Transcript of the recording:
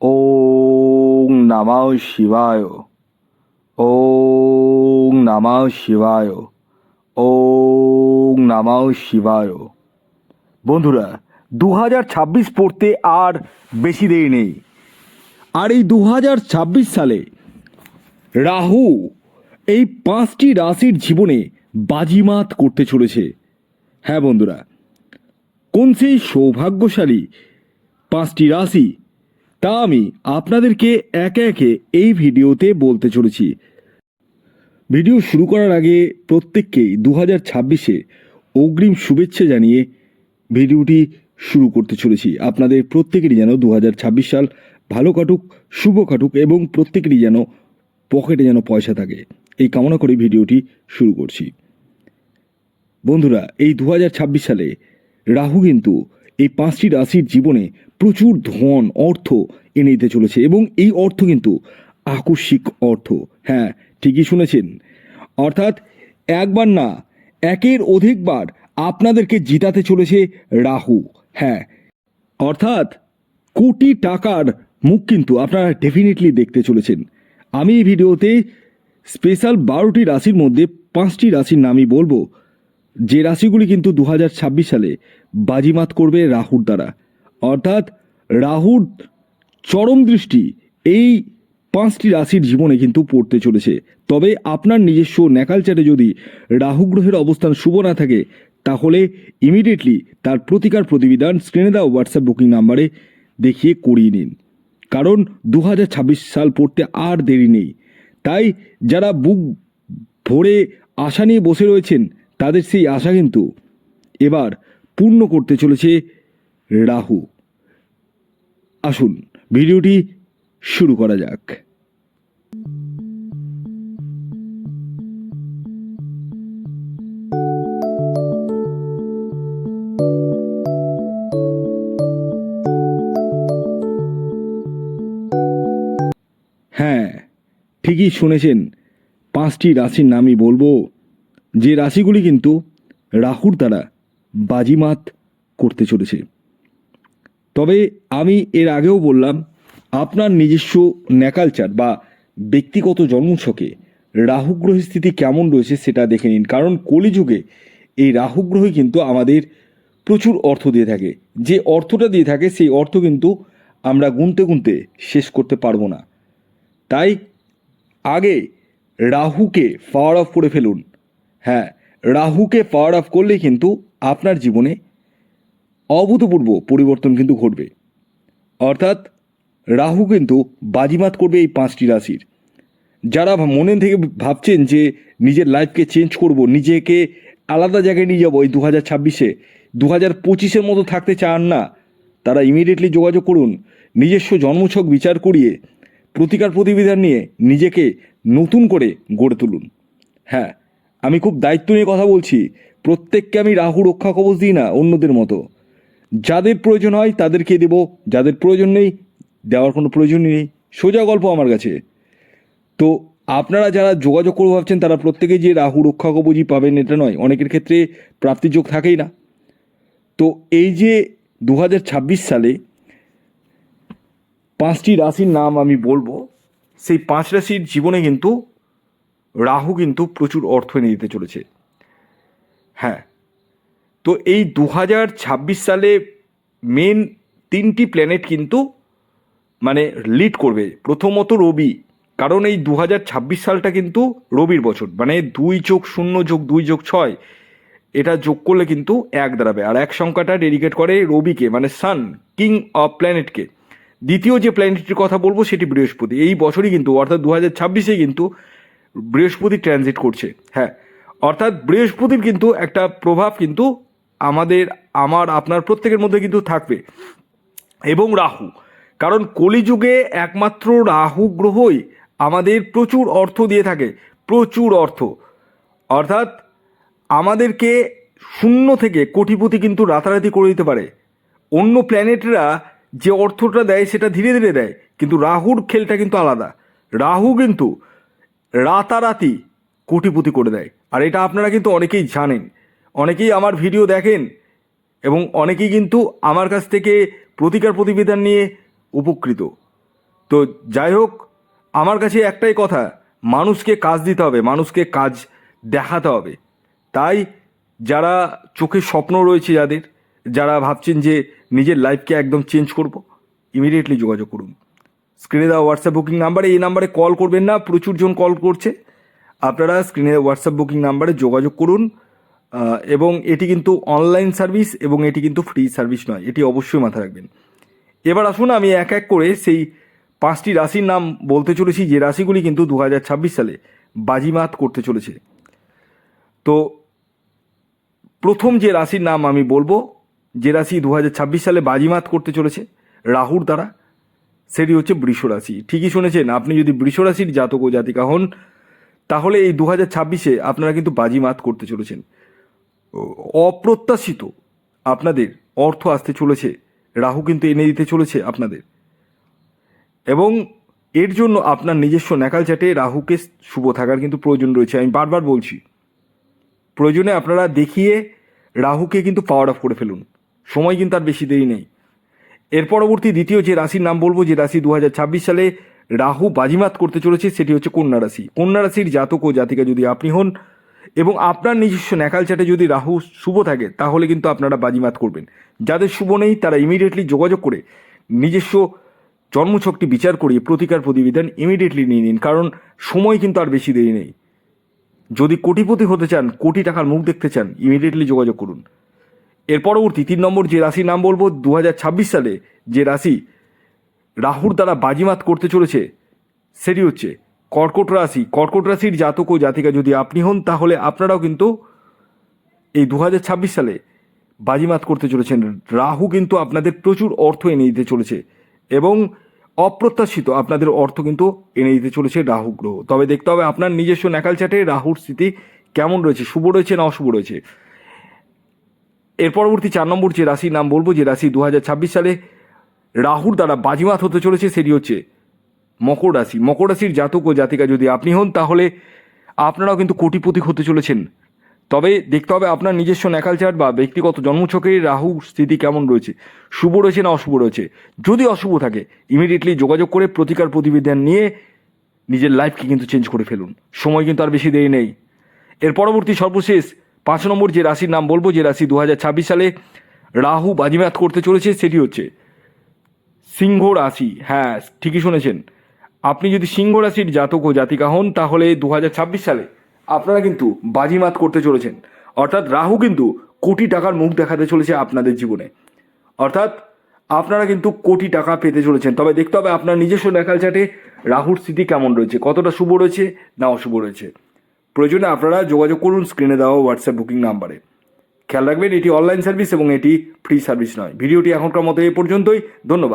ওং নমঃ শিবায়। ওং নমঃ শিবায়। ওং নমঃ শিবায়। বন্ধুরা দু হাজার ছাব্বিশ পড়তে আর বেশি দেরি নেই। আর এই দু হাজার ছাব্বিশ সালে রাহু এই পাঁচটি রাশির জীবনে বাজিমাত করতে চলেছে। হ্যাঁ বন্ধুরা, কোন সেই সৌভাগ্যশালী পাঁচটি রাশি তা আমি আপনাদেরকে একে একে এই ভিডিওতে বলতে চলেছি। ভিডিও শুরু করার আগে প্রত্যেককেই দু হাজার ছাব্বিশে অগ্রিম শুভেচ্ছা জানিয়ে ভিডিওটি শুরু করতে চলেছি। আপনাদের প্রত্যেকেরই যেন দু হাজার ছাব্বিশ সাল ভালো কাটুক, শুভ কাটুক এবং প্রত্যেকেরই যেন পকেটে যেন পয়সা থাকে। এই কামনা করে ভিডিওটি শুরু করছি। বন্ধুরা, এই দু হাজার ছাব্বিশ সালে রাহু কিন্তু এই পাঁচটি রাশির জীবনে প্রচুর ধন, অর্থ এনে দিতে চলেছে এবং এই অর্থ কিন্তু আকস্মিক অর্থ। হ্যাঁ ঠিকই শুনেছেন। অর্থাৎ একবার না, একের অধিকবার আপনাদেরকে জিতাতে চলেছে রাহু। হ্যাঁ অর্থাৎ কোটি টাকার মুখ কিন্তু আপনারা ডেফিনেটলি দেখতে চলেছেন। আমি এই ভিডিওতে স্পেশাল বারোটি রাশির মধ্যে পাঁচটি রাশির নামই বলব। যে রাশিগুলি কিন্তু দু হাজার ছাব্বিশ সালে বাজিমাত করবে রাহুর দ্বারা। অর্থাৎ রাহুর চরম দৃষ্টি এই পাঁচটি রাশির জীবনে কিন্তু পড়তে চলেছে। তবে আপনার নিজস্ব ন্যাকালচারে যদি রাহু গ্রহের অবস্থান শুভ না থাকে, তাহলে ইমিডিয়েটলি তার প্রতিকার প্রতিবিধান স্ক্রিনে দেওয়া হোয়াটসঅ্যাপ বুকিং নাম্বারে দেখিয়ে করিয়ে নিন। কারণ দু হাজার ছাব্বিশ সাল পড়তে আর দেরি নেই। তাই যারা বুক ভরে আশা নিয়ে বসে রয়েছেন তাদের সেই আশা কিন্তু এবার পূর্ণ করতে চলেছে রাহু। আসুন, ভিডিওটি শুরু করা যাক। হ্যাঁ ঠিকই শুনেছেন, পাঁচটি রাশির নামই বলব। যে রাশিগুলি কিন্তু রাহুর দ্বারা বাজিমাত করতে চলেছে। তবে আমি এর আগেও বললাম, আপনার নিজস্ব ন্যাকালচার বা ব্যক্তিগত জন্মছকে রাহু গ্রহের স্থিতি কেমন রয়েছে সেটা দেখে নিন। কারণ কলিযুগে এই রাহু গ্রহই কিন্তু আমাদের প্রচুর অর্থ দিয়ে থাকে। যে অর্থটা দিয়ে থাকে, সেই অর্থ কিন্তু আমরা গুনতে গুনতে শেষ করতে পারব না। তাই আগে রাহুকে পাওয়ার অফ করে ফেলুন। হ্যাঁ রাহুকে পাওয়ার অফ করলেই কিন্তু আপনার জীবনে অভূতপূর্ব পরিবর্তন কিন্তু ঘটবে। অর্থাৎ রাহু কিন্তু বাজিমাত করবে এই পাঁচটি রাশির। যারা মনে থেকে ভাবছেন যে নিজের লাইফকে চেঞ্জ করব, নিজেকে আলাদা জায়গায় নিয়ে যাব, এই দু হাজার ছাব্বিশে দু হাজার পঁচিশের মতো থাকতে চান না, তারা ইমিডিয়েটলি যোগাযোগ করুন, নিজস্ব জন্মছক বিচার করিয়ে, প্রতিকার প্রতিবিধান নিয়ে নিজেকে নতুন করে গড়ে তুলুন। হ্যাঁ আমি খুব দায়িত্ব নিয়ে কথা বলছি। প্রত্যেককে আমি রাহু রক্ষা কবচ দিই না, অন্যদের মতো। যাদের প্রয়োজন হয় তাদেরকে দেব, যাদের প্রয়োজন নেই, দেওয়ার কোনো প্রয়োজনই নেই। সোজা গল্প আমার কাছে। তো আপনারা যারা যোগাযোগ করে ভাবছেন, তারা প্রত্যেকেই যে রাহু রক্ষা কবচই পাবেন এটা নয়, অনেকের ক্ষেত্রে প্রাপ্তিযোগ থাকেই না। তো এই যে দু হাজার ছাব্বিশ সালে পাঁচটি রাশির নাম আমি বলব, সেই পাঁচ রাশির জীবনে কিন্তু রাহু কিন্তু প্রচুর অর্থ এনে দিতে চলেছে। হ্যাঁ তো এই দু হাজার ছাব্বিশ সালে মেন তিনটি প্ল্যানেট কিন্তু মানে লিড করবে। প্রথমত রবি, কারণ এই দু হাজার ছাব্বিশ সালটা কিন্তু রবির বছর। মানে দুই যোগ শূন্য যোগ দুই যোগ ছয়, এটা যোগ করলে কিন্তু এক দাঁড়াবে। আর এক সংখ্যাটা ডেডিকেট করে রবিকে মানে সান কিং অফ প্ল্যানেটকে দ্বিতীয় যে প্ল্যানেটটির কথা বলব, সেটি বৃহস্পতি। এই বছরই কিন্তু, অর্থাৎ দু হাজার কিন্তু বৃহস্পতি ট্রানজিট করছে হ্যাঁ। অর্থাৎ বৃহস্পতির কিন্তু একটা প্রভাব কিন্তু আমাদের, আমার, আপনার প্রত্যেকের মধ্যে কিন্তু থাকবে। এবং রাহু, কারণ কলিযুগে একমাত্র রাহু গ্রহই আমাদের প্রচুর অর্থ দিয়ে থাকে, প্রচুর অর্থ। অর্থাৎ আমাদেরকে শূন্য থেকে কোটিপতি কিন্তু রাতারাতি করে দিতে পারে। অন্য প্ল্যানেটরা যে অর্থটা দেয় সেটা ধীরে ধীরে দেয়, কিন্তু রাহুর খেলটা কিন্তু আলাদা। রাহু কিন্তু রাতারাতি কোটিপতি করে দেয়। আর এটা আপনারা কিন্তু অনেকেই জানেন। অনেকেই আমার ভিডিও দেখেন এবং অনেকেই কিন্তু আমার কাছ থেকে প্রতিকার প্রতিবেদন নিয়ে উপকৃত। তো যাই হোক, আমার কাছে একটাই কথা, মানুষকে কাজ দিতে হবে, মানুষকে কাজ দেখাতে হবে। তাই যারা চোখে স্বপ্ন রয়েছে যাদের, যারা ভাবছেন যে নিজের লাইফকে একদম চেঞ্জ করব ইমিডিয়েটলি যোগাযোগ করুন। স্ক্রিনে দেওয়া হোয়াটসঅ্যাপ বুকিং নাম্বারে এই নাম্বারে কল করবেন না, প্রচুর জন কল করছে। আপনারা স্ক্রিনে হোয়াটসঅ্যাপ বুকিং নাম্বারে যোগাযোগ করুন এবং এটি কিন্তু অনলাইন সার্ভিস এবং এটি কিন্তু ফ্রি সার্ভিস নয়, এটি অবশ্যই মাথায় রাখবেন। এবার আসুন, আমি এক এক করে সেই পাঁচটি রাশির নাম বলতে চলেছি, যে রাশিগুলি কিন্তু দু হাজার ছাব্বিশ সালে বাজিমাত করতে চলেছে। তো প্রথম যে রাশির নাম আমি বলব, যে রাশি দু হাজার ছাব্বিশ সালে বাজিমাত করতে চলেছে, রাহুর দ্বারা। সেটি হচ্ছে বৃষ রাশি। ঠিকই শুনেছেন, আপনি যদি বৃষ রাশির জাতক ও জাতিকা হন, তাহলে এই দু হাজার ছাব্বিশে আপনারা কিন্তু বাজিমাত করতে চলেছেন। অপ্রত্যাশিত আপনাদের অর্থ আসতে চলেছে, রাহু কিন্তু এনে দিতে চলেছে আপনাদের। এবং এর জন্য আপনার নিজস্ব ন্যাকাল চাটে রাহুকে শুভ থাকার কিন্তু প্রয়োজন রয়েছে। আমি বারবার বলছি, প্রয়োজনে আপনারা দেখিয়ে রাহুকে কিন্তু পাওয়ার অফ করে ফেলুন। সময় কিন্তু আর বেশি দেরি নেই। এর পরবর্তী দ্বিতীয় যে রাশির নাম বলব, যে রাশি দু হাজার ছাব্বিশ সালে রাহু বাজিমাত করতে চলেছে, সেটি হচ্ছে কন্যা রাশি। কন্যা রাশির জাতক ও জাতিকা যদি আপনি হন এবং আপনার নিজস্ব ন্যাকাল চাটে যদি রাহু শুভ থাকে, তাহলে কিন্তু আপনারা বাজিমাত করবেন। যাদের শুভ নেই, তারা ইমিডিয়েটলি যোগাযোগ করে নিজস্ব জন্মছকটি বিচার করিয়ে প্রতিকার প্রতিবিধান ইমিডিয়েটলি নিয়ে নিন, কারণ সময় কিন্তু আর বেশি দেরি নেই। যদি কোটিপতি হতে চান, কোটি টাকার মুখ দেখতে চান ইমিডিয়েটলি যোগাযোগ করুন। এর পরবর্তী তিন নম্বর যে রাশির নাম বলব দু হাজার ছাব্বিশ সালে যে রাশি রাহুর দ্বারা বাজিমাত করতে চলেছে, সেটি হচ্ছে কর্কট রাশি। কর্কট রাশির জাতক ও জাতিকা যদি আপনি হন, তাহলে আপনারাও কিন্তু এই দু হাজার ছাব্বিশ সালে বাজিমাত করতে চলেছেন। রাহু কিন্তু আপনাদের প্রচুর অর্থ এনে দিতে চলেছে এবং অপ্রত্যাশিত আপনাদের অর্থ কিন্তু এনে দিতে চলেছে রাহু গ্রহ। তবে দেখতে হবে আপনার নিজস্ব ন্যাকাল চাটে রাহুর স্থিতি কেমন রয়েছে, শুভ রয়েছে না অশুভ রয়েছে। এর পরবর্তী চার নম্বর যে রাশির নাম বলব, যে রাশি দু হাজার ছাব্বিশ সালে রাহুর দ্বারা বাজিমাত হতে চলেছে, সেটি হচ্ছে মকর রাশি। মকর রাশির জাতক ও জাতিকা যদি আপনি হন, তাহলে আপনারাও কিন্তু কোটিপতি হতে চলেছেন। তবে দেখতে হবে আপনার নিজস্ব ন্যাকাল চার্ট বা ব্যক্তিগত জন্মছকে রাহু স্থিতি কেমন রয়েছে। শুভ রয়েছে না অশুভ রয়েছে? যদি অশুভ থাকে ইমিডিয়েটলি যোগাযোগ করে প্রতিকার প্রতিবিধান নিয়ে নিজের লাইফকে কিন্তু চেঞ্জ করে ফেলুন। সময় কিন্তু আর বেশি দেরি নেই। এর পরবর্তী সর্বশেষ পাঁচ নম্বর যে রাশির নাম বলব, যে রাশি দু হাজার ছাব্বিশ সালে রাহু বাজিমাত করতে চলেছে, সেটি হচ্ছে সিংহ রাশি। হ্যাঁ ঠিকই শুনেছেন। আপনি যদি সিংহ রাশির জাতক ও জাতিকা হন, তাহলে দু হাজার ছাব্বিশ সালে আপনারা কিন্তু বাজিমাত করতে চলেছেন। অর্থাৎ রাহু কিন্তু কোটি টাকার মুখ দেখাতে চলেছে আপনাদের জীবনে। অর্থাৎ আপনারা কিন্তু কোটি টাকা পেতে চলেছেন। তবে দেখতে হবে আপনার নিজস্ব ন্যাকাল চাটে রাহুর স্থিতি কেমন রয়েছে, কতটা শুভ রয়েছে, না অশুভ রয়েছে। প্রয়োজনে আপনারা যোগাযোগ করুন স্ক্রিনে দেওয়া হোয়াটসঅ্যাপ বুকিং নাম্বারে। খেয়াল রাখবেন, এটি অনলাইন সার্ভিস এবং এটি ফ্রি সার্ভিস নয়। ভিডিওটি এখনকার মতো এ পর্যন্তই। ধন্যবাদ।